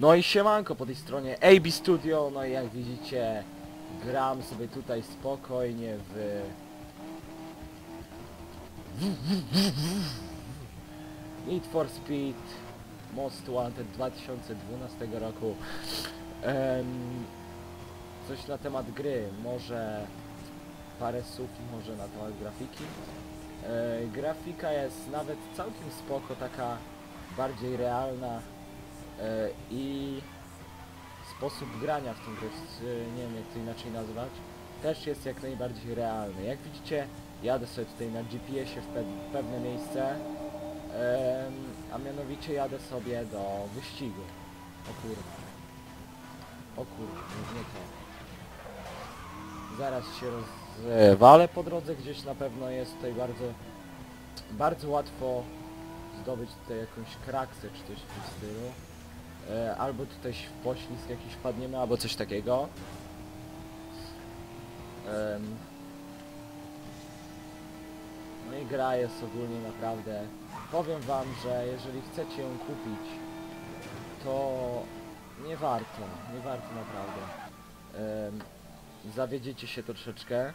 No i siemanko po tej stronie AB Studio, no i jak widzicie gram sobie tutaj spokojnie w... Need for Speed Most Wanted 2012 roku. Em, coś na temat gry, może parę słów może na temat grafiki. E, grafika jest nawet całkiem spoko, taka bardziej realna i sposób grania w tą grę, e, nie wiem jak to inaczej nazwać, też jest jak najbardziej realny. Jak widzicie, jadę sobie tutaj na GPS-ie w pe pewne miejsce, a mianowicie jadę sobie do wyścigu. O kurwa. O kurwa, nie to. Zaraz się rozwalę po drodze, gdzieś na pewno jest tutaj bardzo, bardzo łatwo zdobyć tutaj jakąś kraksę czy coś w tym stylu. E, albo tutaj w poślizg jakiś wpadniemy, albo coś takiego. Em, no i gra jest ogólnie naprawdę... Powiem wam, że jeżeli chcecie ją kupić, to nie warto, nie warto naprawdę. Zawiedziecie się troszeczkę.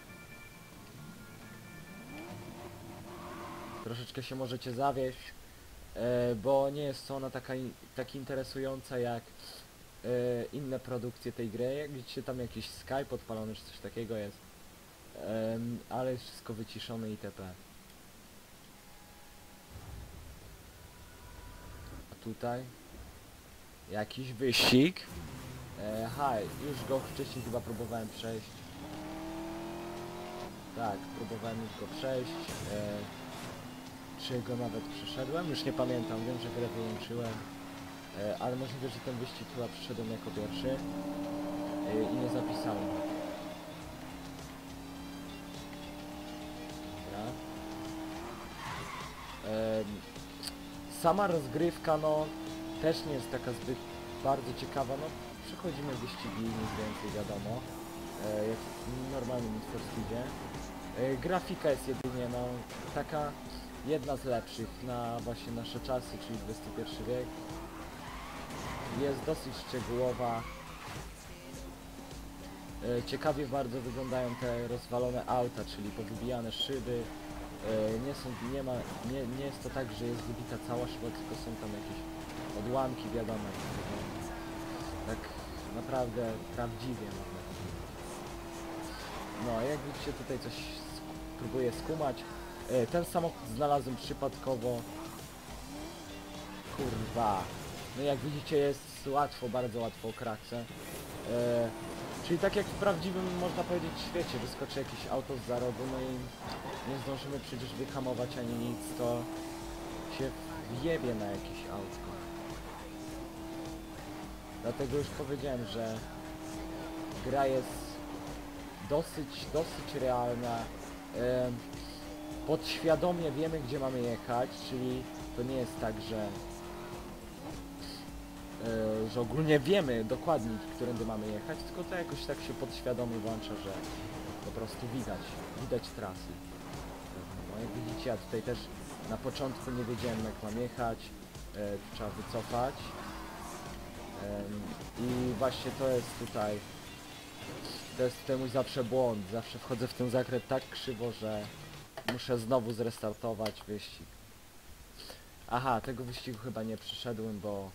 Troszeczkę się możecie zawieść, bo nie jest ona taka tak interesująca jak e, inne produkcje tej gry. Jak widzicie tam jakiś Skype odpalony czy coś takiego jest. Ale jest wszystko wyciszone itp. A tutaj jakiś wyścig. E, haj, już go wcześniej chyba próbowałem przejść. Tak, próbowałem już go przejść. E, czy go nawet przeszedłem? Już nie pamiętam, wiem, że grę wyłączyłem. E, ale możliwe, że ten wyścig chyba przeszedłem jako pierwszy. E, I nie zapisałem. Dobra. Sama rozgrywka, no, też nie jest taka zbyt bardzo ciekawa, no, przechodzimy wyścigi, nic więcej wiadomo, e, jak w normalnym Need grafika jest jedynie, no, taka jedna z lepszych na właśnie nasze czasy, czyli XXI wiek. Jest dosyć szczegółowa. E, Ciekawie bardzo wyglądają te rozwalone auta, czyli powybijane szyby. E, Nie są, nie ma, nie, nie jest to tak, że jest wybita cała szyba, tylko są tam jakieś odłamki, wiadomo. Tak naprawdę prawdziwie można. No, jak widzicie tutaj coś próbuję skumać. E, Ten samochód znalazłem przypadkowo. Kurwa. No jak widzicie jest łatwo, bardzo łatwo o kraksę. E, czyli tak jak w prawdziwym, można powiedzieć, świecie, wyskoczy jakieś auto z za rogu, no i nie zdążymy przecież wyhamować ani nic, to się wjebie na jakieś autko. Dlatego już powiedziałem, że gra jest dosyć, dosyć realna. Em, podświadomie wiemy, gdzie mamy jechać, czyli to nie jest tak, że e, że ogólnie wiemy dokładnie, którędy mamy jechać, tylko to jakoś tak się podświadomie włącza, że po prostu widać, widać trasy. No jak widzicie, ja tutaj też na początku nie wiedziałem jak mam jechać, tu trzeba wycofać. I właśnie to jest tutaj, to jest tutaj mój zawsze błąd, zawsze wchodzę w ten zakręt tak krzywo, że muszę znowu zrestartować wyścig. Aha, tego wyścigu chyba nie przyszedłem, bo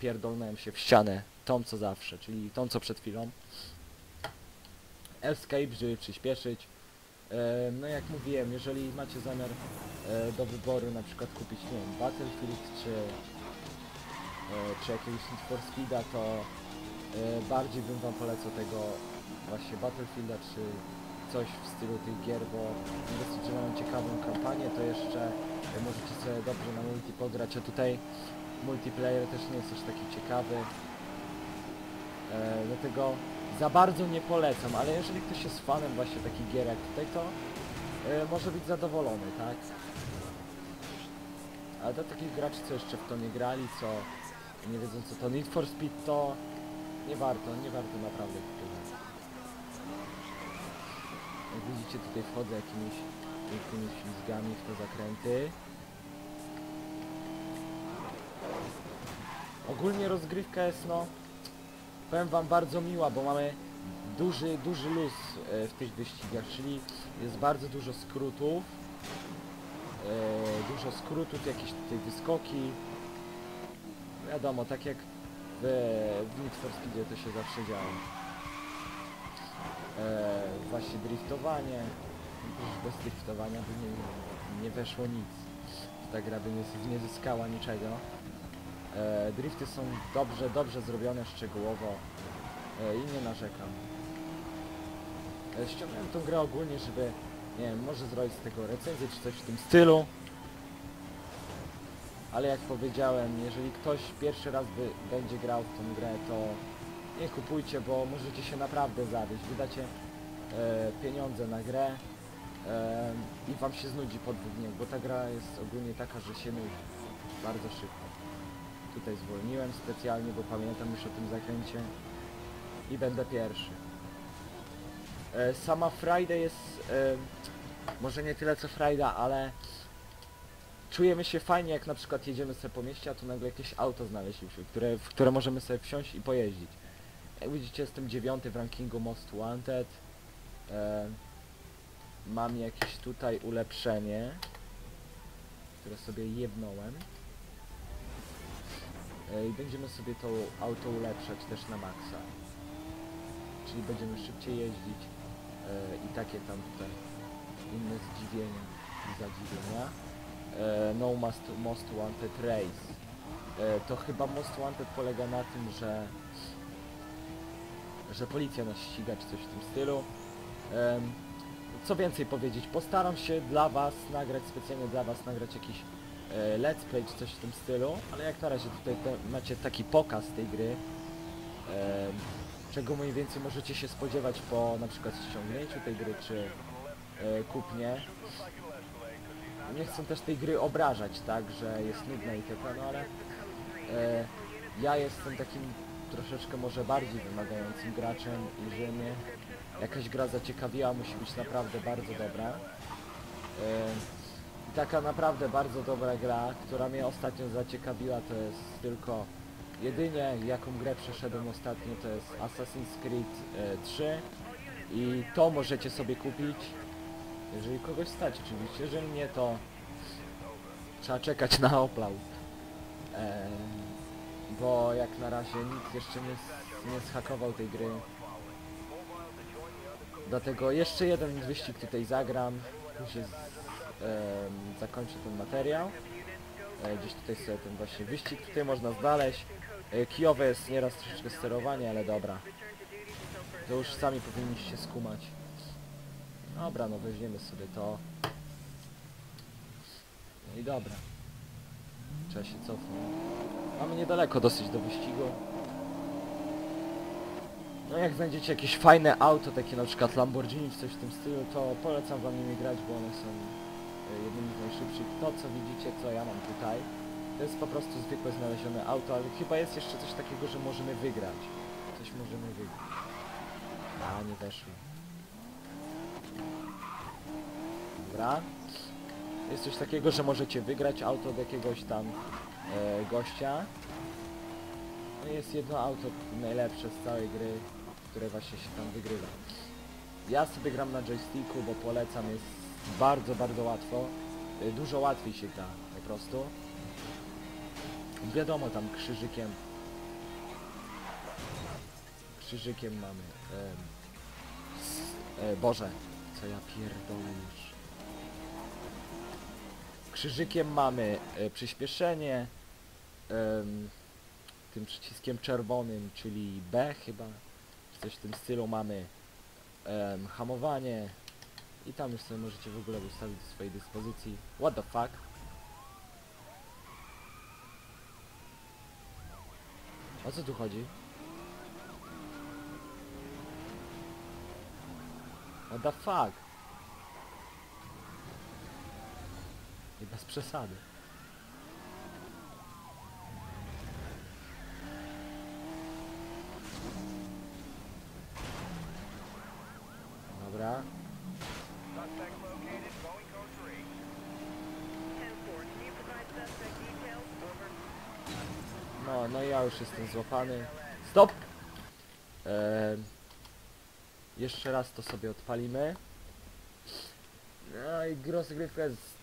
pierdolnąłem się w ścianę, tą co zawsze, czyli tą co przed chwilą. Escape, żeby przyspieszyć. E, no jak mówiłem, jeżeli macie zamiar e, do wyboru na przykład kupić, nie wiem, Battlefield czy, e, czy jakiegoś Need for Speeda, to bardziej bym wam polecał tego właśnie Battlefielda czy coś w stylu tych gier, bo dosyć, mają ciekawą kampanię, to jeszcze e, możecie sobie dobrze na multi pograć, a tutaj multiplayer też nie jest aż taki ciekawy. E, dlatego za bardzo nie polecam, ale jeżeli ktoś jest fanem właśnie takich gier jak tutaj, to e, może być zadowolony, tak? Ale dla takich graczy, co jeszcze w to nie grali, co nie wiedzą co to Need for Speed, to nie warto, nie warto naprawdę. Jak widzicie tutaj wchodzę jakimiś pięknymi ślizgami w te zakręty. Ogólnie rozgrywka jest no, powiem wam bardzo miła, bo mamy duży, duży luz e, w tych wyścigach, czyli jest bardzo dużo skrótów, e, dużo skrótów, jakieś tutaj wyskoki. Wiadomo, tak jak w, w Need for Speedzie to się zawsze działo. E, właśnie driftowanie. Bez driftowania by nie, nie weszło nic. Ta gra by nie, nie zyskała niczego. E, drifty są dobrze, dobrze zrobione szczegółowo e, i nie narzekam. E, ściągnąłem tą grę ogólnie, żeby, nie wiem, może zrobić z tego recenzję czy coś w tym stylu. Ale jak powiedziałem, jeżeli ktoś pierwszy raz by, będzie grał w tą grę, to nie kupujcie, bo możecie się naprawdę zawieść. Wydacie e, pieniądze na grę e, i wam się znudzi po dwóch dniach, bo ta gra jest ogólnie taka, że się nudzi bardzo szybko. Tutaj zwolniłem specjalnie, bo pamiętam już o tym zakręcie i będę pierwszy. E, sama Friday jest e, może nie tyle co Friday, ale czujemy się fajnie jak na przykład jedziemy sobie po mieście, a tu nagle jakieś auto znaleźliśmy, które, w które możemy sobie wsiąść i pojeździć. Jak widzicie jestem dziewiąty w rankingu Most Wanted. E, mam jakieś tutaj ulepszenie, które sobie jebnąłem. E, I będziemy sobie to auto ulepszać też na maksa. Czyli będziemy szybciej jeździć e, i takie tam tutaj inne zdziwienia i zadziwienia. E, no Most, most Wanted Race. E, to chyba Most Wanted polega na tym, że że policja nas ściga czy coś w tym stylu. Em, co więcej powiedzieć, postaram się dla was nagrać, specjalnie dla was nagrać jakiś e, let's play czy coś w tym stylu, ale jak na razie tutaj te, macie taki pokaz tej gry, em, czego mniej więcej możecie się spodziewać po na przykład ściągnięciu tej gry czy e, kupnie. Nie chcę też tej gry obrażać, tak, że jest nudna i taka, no ale e, ja jestem takim troszeczkę może bardziej wymagającym graczem i że mnie jakaś gra zaciekawiła, musi być naprawdę bardzo dobra. E, I taka naprawdę bardzo dobra gra, która mnie ostatnio zaciekawiła, to jest tylko jedynie jaką grę przeszedłem ostatnio, to jest Assassin's Creed e, 3 i to możecie sobie kupić, jeżeli kogoś stać oczywiście, jeżeli nie to trzeba czekać na upload. E, bo jak na razie nikt jeszcze nie, nie zhakował tej gry. Dlatego jeszcze jeden wyścig tutaj zagram, później z, zakończę ten materiał. E, gdzieś tutaj sobie ten właśnie wyścig tutaj można znaleźć. E, kijowe jest nieraz troszeczkę sterowanie, ale dobra. To już sami powinniście skumać. Dobra, no weźmiemy sobie to. No i dobra. Trzeba się cofnąć. Mamy niedaleko dosyć do wyścigu. No jak znajdziecie jakieś fajne auto, takie na przykład Lamborghini czy coś w tym stylu, to polecam wam nimi grać, bo one są e, jednymi z najszybszych. To co widzicie, co ja mam tutaj, to jest po prostu zwykłe znalezione auto, ale chyba jest jeszcze coś takiego, że możemy wygrać. Coś możemy wygrać. A, nie weszło. Dobra. Jest coś takiego, że możecie wygrać auto od jakiegoś tam e, gościa. No jest jedno auto najlepsze z całej gry, które właśnie się tam wygrywa. Ja sobie gram na joysticku, bo polecam, jest bardzo, bardzo łatwo. E, Dużo łatwiej się gra, po prostu. Wiadomo, tam krzyżykiem... Krzyżykiem mamy... s- e, Boże, co ja pierdolę już. Krzyżykiem mamy e, przyspieszenie, tym przyciskiem czerwonym, czyli B chyba, czy coś w tym stylu mamy hamowanie i tam już sobie możecie w ogóle ustawić do swojej dyspozycji. What the fuck? O co tu chodzi? What the fuck? I bez przesady. Dobra. Suspect located, going code 3. 10-4, can you provide suspect details? Over. No, no ja już jestem złapany. Stop! Em, jeszcze raz to sobie odpalimy. No i rozgrywka jest...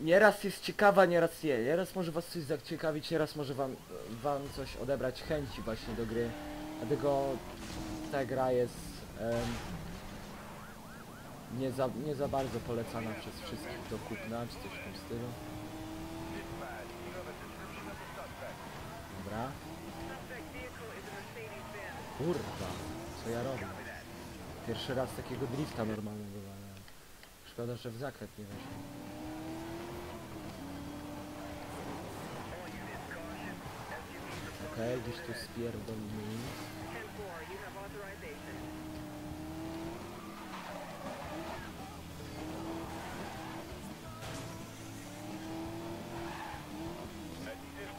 Nieraz jest ciekawa, nieraz nie. Nieraz może was coś zaciekawić, nieraz może wam, wam coś odebrać chęci właśnie do gry. Dlatego ta gra jest em, nie, za, nie za bardzo polecana przez wszystkich do kupna, czy coś w tym stylu. Dobra. Kurwa, co ja robię? Pierwszy raz takiego drifta normalnego. Szkoda, że w zakręt nie weszło. Okej, gdzieś tu spierdolimy.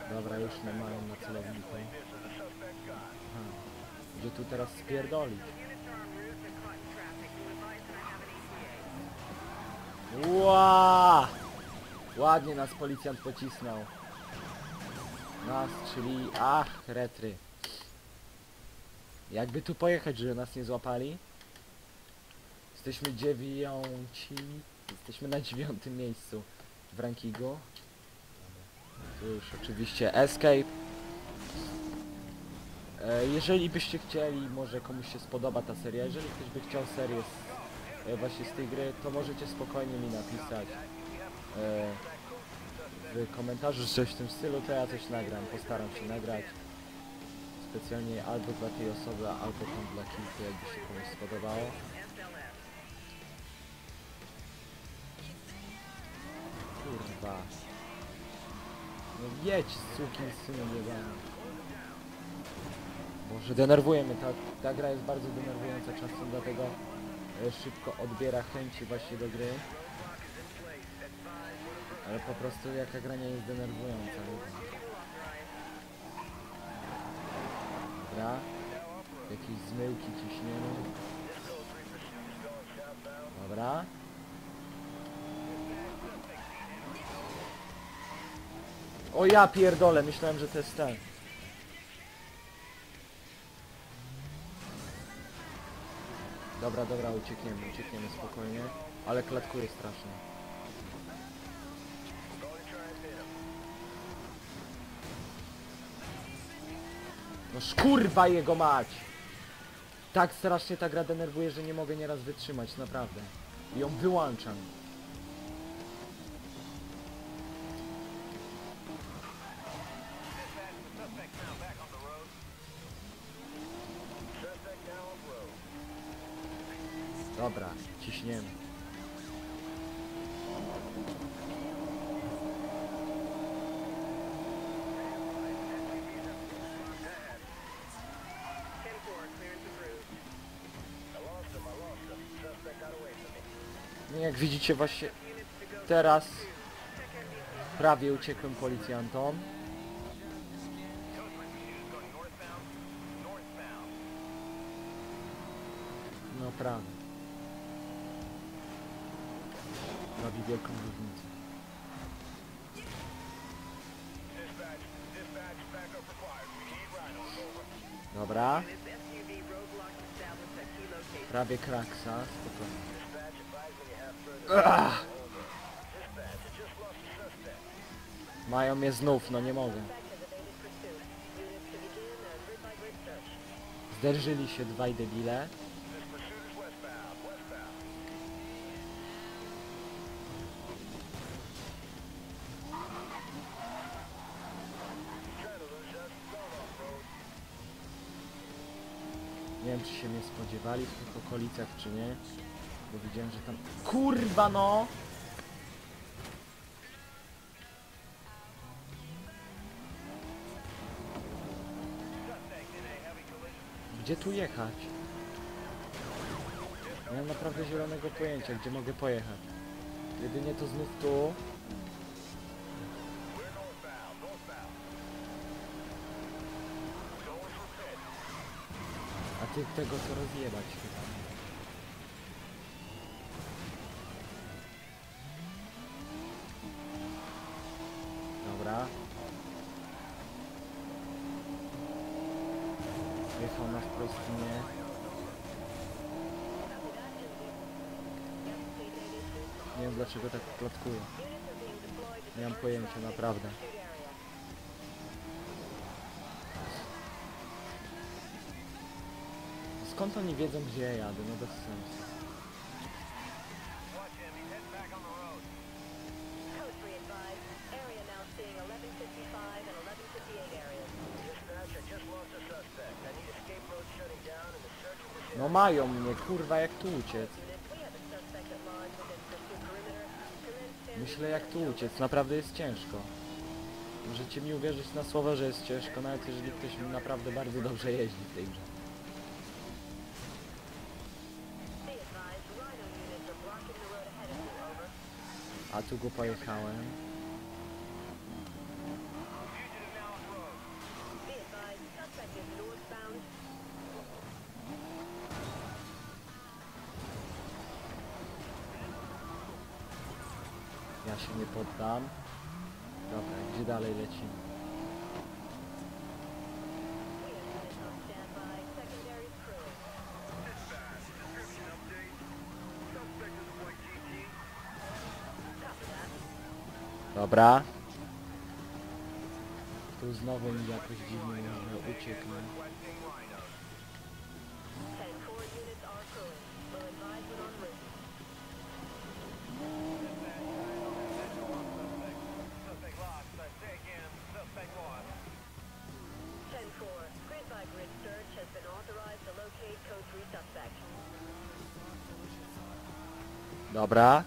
Dobra, już nie mają na celowniku. Aha. Gdzie tu teraz spierdolić? Ła! Ładnie nas policjant pocisnął. Nas, czyli... Ach, retry. Jakby tu pojechać, żeby nas nie złapali? Jesteśmy dziewiąci. Jesteśmy na dziewiątym miejscu w rankingu. Tu już oczywiście escape. E, Jeżeli byście chcieli, może komuś się spodoba ta seria, jeżeli ktoś by chciał serię e, właśnie z tej gry, to możecie spokojnie mi napisać e, w komentarzu coś w tym stylu, to ja coś nagram, postaram się nagrać specjalnie albo dla tej osoby, albo tam dla kilku, jakby się komuś spodobało. Kurwa. No jedź, sukin synu jebany. Boże, denerwuje mnie, ta, ta gra jest bardzo denerwująca czasem, dlatego e, szybko odbiera chęci właśnie do gry. Po prostu jaka gra nie jest denerwująca. Dobra. Jakieś zmyłki ciśniemy. Dobra. O ja pierdolę, myślałem, że to jest ten. Dobra, dobra, uciekniemy, uciekniemy spokojnie. Ale klatkuje strasznie. No szkurwa jego mać! Tak strasznie ta gra denerwuje, że nie mogę nieraz wytrzymać, naprawdę. I ją wyłączam. Dobra, ciśniemy. Jak widzicie właśnie teraz prawie uciekłem policjantom. No prawie. Robi wielką różnicę. Dobra. Prawie kraksa, spokojnie. Mają mnie znów, no nie mogę. Zderzyli się dwaj debile. Nie wiem czy się mnie spodziewali w tych okolicach czy nie. Bo widziałem, że tam... Kurwa no! Gdzie tu jechać? Nie mam naprawdę zielonego pojęcia, gdzie mogę pojechać. Jedynie to znów tu. A ty tego to rozjebać chyba. Wprost nie. Nie wiem dlaczego tak klatkuje. Nie mam pojęcia, naprawdę. Skąd oni wiedzą gdzie ja jadę? No bez sensu. Mają mnie, kurwa jak tu uciec. Myślę jak tu uciec, naprawdę jest ciężko. Możecie mi uwierzyć na słowo, że jest ciężko, nawet jeżeli ktoś naprawdę bardzo dobrze jeździ w tej grze. A tu go pojechałem. A white GT. Copy that. Dobra. Tu znowu mi jakoś dziwnie ucieknę. Over.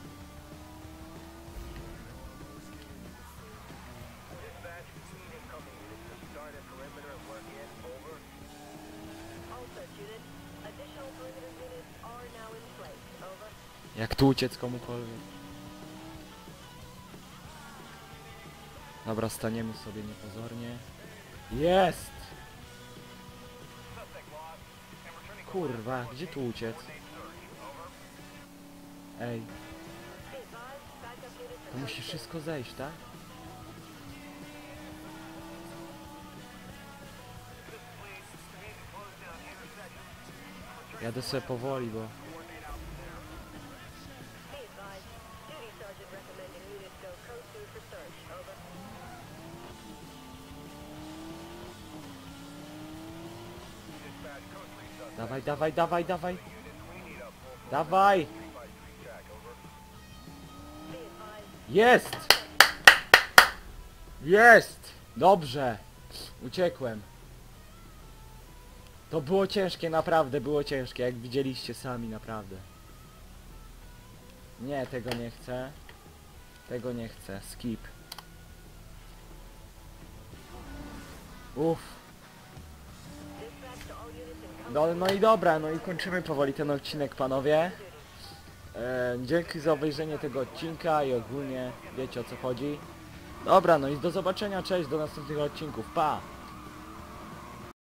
Jak tu uciec komukolwiek? Dobra, staniemy sobie niepozornie. Jest! Kurwa, gdzie tu uciec? Ej, to musi wszystko zejść, tak? Jadę sobie powoli, bo... Dawaj, dawaj, dawaj, dawaj! Units, we need a full Dawaj! 3 by 3 track. Over. Be advised, Jest! Jest! Dobrze! Uciekłem. To było ciężkie, naprawdę było ciężkie, jak widzieliście sami, naprawdę. Nie, tego nie chcę. Tego nie chcę. Skip. Uff. No, no i dobra, no i kończymy powoli ten odcinek, panowie. E, dzięki za obejrzenie tego odcinka i ogólnie wiecie o co chodzi. Dobra, no i do zobaczenia, cześć, do następnych odcinków, pa!